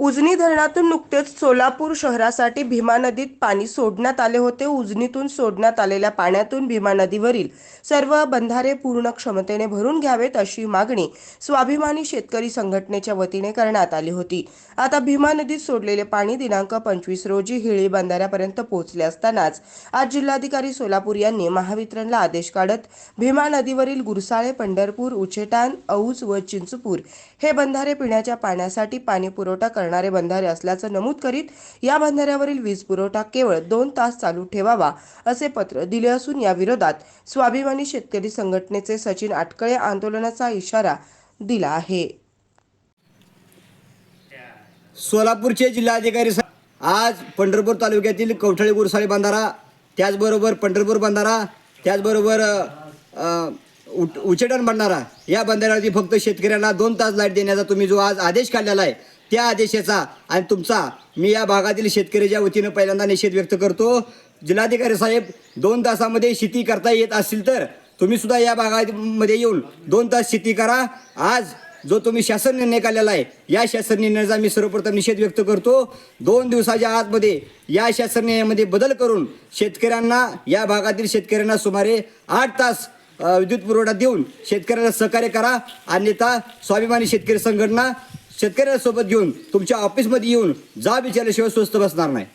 उजनी धरणातून नुकतेच सोलापूर शहरासाठी भीमा नदीत पाणी सोडण्यात आले होते. उजनीतून सोडण्यात आलेल्या पाण्यातून भीमा नदीवरील सर्व बंधारे पूर्ण क्षमतेने भरून घ्यावेत अशी मागणी स्वाभिमानी शेतकरी संघटनेच्या वतीने करण्यात आली होती. आता भीमा नदीत सोडलेले पाणी दिनांक पंचवीस रोजी हिळी बंधाऱ्यापर्यंत पोहोचले असतानाच आज जिल्हाधिकारी सोलापूर यांनी महावितरणला आदेश काढत भीमा नदीवरील गुरसाळे पंढरपूर उचेटान औज व चिंचपूर हे बंधारे पिण्याच्या पाण्यासाठी पाणी पुरवठा करणारे बंधारे असल्याचं नमूद करीत या बंधाऱ्यावरील वीज पुरवठा केवळ दोन तास चालू ठेवावा असे पत्र दिले असून या विरोधात स्वाभिमानी शेतकरी संघटनेचे सचिन आटकळे आंदोलनाचा इशारा दिला आहे. सोलापूरचे जिल्हाधिकारी आज पंढरपूर तालुक्यातील कवठळे गुरसाळी बंधारा त्याचबरोबर पंढरपूर बंधारा त्याचबरोबर अ, बंधारा या बंधाऱ्यावरती फक्त शेतकऱ्यांना दोन तास लाइट देण्याचा तुम्ही जो आज आदेश काढलेला आहे त्या आदेशाचा आणि तुमचा मी या भागातील शेतकऱ्याच्या वतीनं पहिल्यांदा निषेध व्यक्त करतो. जिल्हाधिकारी साहेब दोन तासामध्ये शेती करता येत असतील तर तुम्ही सुद्धा या भागामध्ये येऊन दोन तास शेती करा. आज जो तुम्ही शासन निर्णय काढलेला आहे या शासन निर्णयाचा मी सर्वप्रथम निषेध व्यक्त करतो. दोन दिवसाच्या आतमध्ये या शासन निर्णयामध्ये बदल करून शेतकऱ्यांना या भागातील शेतकऱ्यांना सुमारे आठ तास विद्युत पुरवठा देऊन शेतकऱ्यांना सहकार्य करा. अन्यथा स्वाभिमानी शेतकरी संघटना शेतकऱ्यांसोबत घेऊन तुमच्या ऑफिसमध्ये येऊन जा विचारल्याशिवाय स्वस्त बसणार नाही.